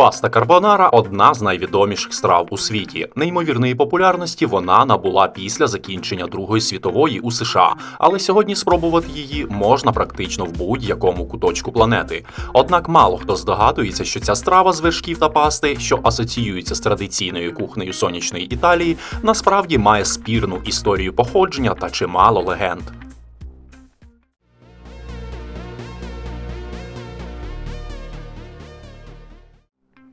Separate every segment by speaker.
Speaker 1: Паста карбонара одна з найвідоміших страв у світі. Неймовірної популярності вона набула після закінчення Другої світової у США, але сьогодні спробувати її можна практично в будь-якому куточку планети. Однак мало хто здогадується, що ця страва з вершків та пасти, що асоціюється з традиційною кухнею сонячної Італії, насправді має спірну історію походження та чимало легенд.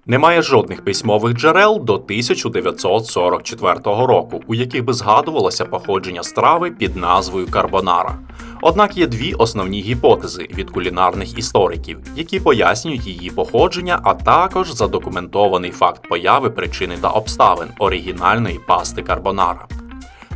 Speaker 1: Немає жодних письмових джерел до 1944 року, у яких би згадувалося походження страви під назвою карбонара. Однак є дві основні гіпотези від кулінарних істориків, які пояснюють її походження, а також задокументований факт появи причини та обставин оригінальної пасти карбонара.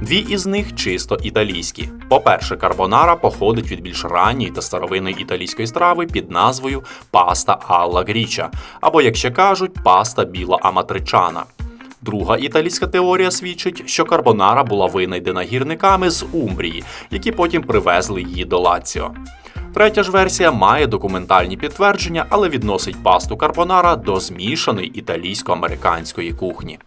Speaker 1: Дві із них чисто італійські. По-перше, карбонара походить від більш ранньої та старовинної італійської страви під назвою паста алла гріча, або, як ще кажуть, паста біла аматричана. Друга італійська теорія свідчить, що карбонара була винайдена гірниками з Умбрії, які потім привезли її до Лаціо. Третя ж версія має документальні підтвердження, але відносить пасту карбонара до змішаної італійсько-американської кухні.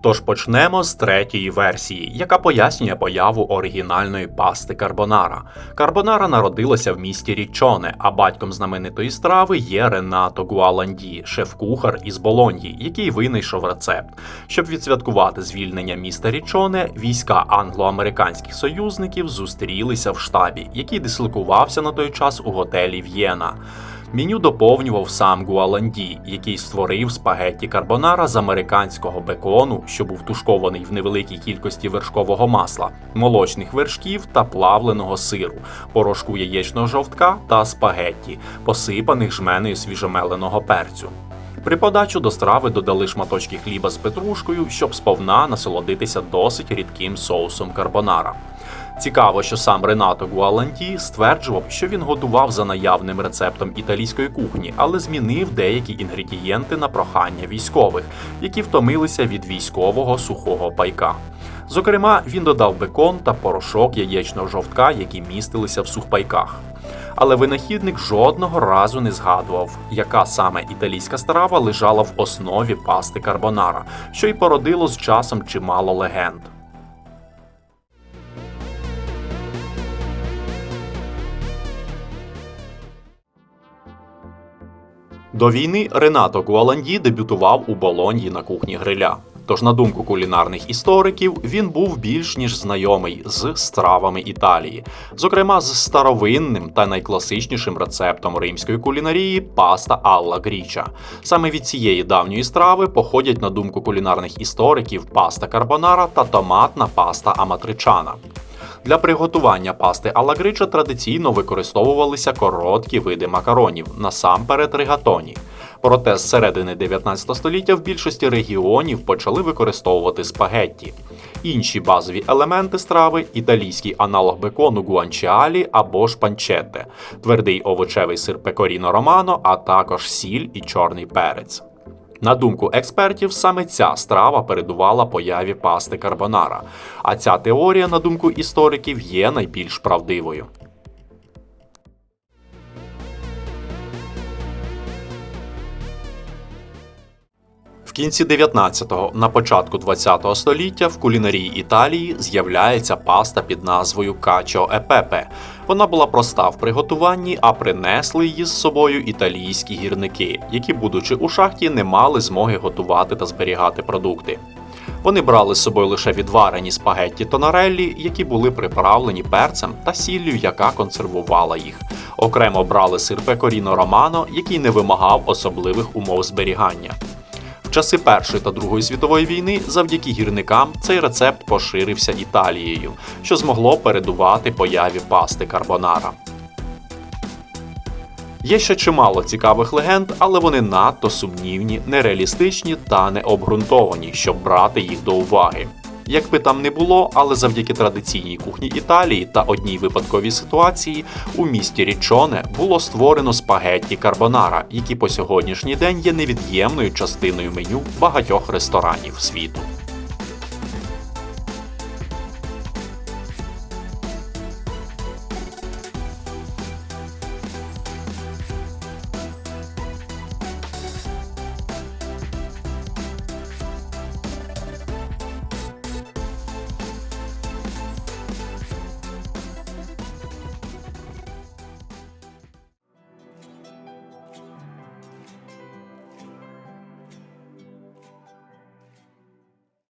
Speaker 1: Тож почнемо з третьої версії, яка пояснює появу оригінальної пасти карбонара. Карбонара народилася в місті Річоне, а батьком знаменитої страви є Ренато Гуаланді, шеф-кухар із Болоньї, який винайшов рецепт. Щоб відсвяткувати звільнення міста Річоне, війська англо-американських союзників зустрілися в штабі, який дислокувався на той час у готелі В'єна. Меню доповнював сам Гуаланді, який створив спагетті карбонара з американського бекону, що був тушкований в невеликій кількості вершкового масла, молочних вершків та плавленого сиру, порошку яєчного жовтка та спагетті, посипаних жменею свіжомеленого перцю. При подачу до страви додали шматочки хліба з петрушкою, щоб сповна насолодитися досить рідким соусом карбонара. Цікаво, що сам Ренато Гуаланті стверджував, що він готував за наявним рецептом італійської кухні, але змінив деякі інгредієнти на прохання військових, які втомилися від військового сухого пайка. Зокрема, він додав бекон та порошок яєчного жовтка, які містилися в сухпайках. Але винахідник жодного разу не згадував, яка саме італійська страва лежала в основі пасти карбонара, що й породило з часом чимало легенд. До війни Ренато Гуаланді дебютував у Болоньї на кухні гриля. Тож, на думку кулінарних істориків, він був більш ніж знайомий з стравами Італії, зокрема з старовинним та найкласичнішим рецептом римської кулінарії паста Алла Гріча. Саме від цієї давньої страви походять, на думку кулінарних істориків, паста карбонара та томатна паста аматричана. Для приготування пасти алагрича традиційно використовувалися короткі види макаронів, насамперед ригатоні. Проте з середини 19 століття в більшості регіонів почали використовувати спагетті. Інші базові елементи страви італійський аналог бекону гуанчіалі або ж панчетте, твердий овочевий сир пекоріно романо, а також сіль і чорний перець. На думку експертів, саме ця страва передувала появі пасти карбонара. А ця теорія, на думку істориків, є найбільш правдивою. Кінці 19-го, на початку 20-го століття в кулінарії Італії з'являється паста під назвою Качо Епепе. Вона була проста в приготуванні, а принесли її з собою італійські гірники, які, будучи у шахті, не мали змоги готувати та зберігати продукти. Вони брали з собою лише відварені спагетті тонареллі, які були приправлені перцем та сіллю, яка консервувала їх. Окремо брали сир пекоріно романо, який не вимагав особливих умов зберігання. Часи Першої та Другої світової війни завдяки гірникам цей рецепт поширився Італією, що змогло передувати появі пасти карбонара. Є ще чимало цікавих легенд, але вони надто сумнівні, нереалістичні та необґрунтовані, щоб брати їх до уваги. Як би там не було, але завдяки традиційній кухні Італії та одній випадковій ситуації у місті Річоне було створено спагетті карбонара, які по сьогоднішній день є невід'ємною частиною меню багатьох ресторанів світу.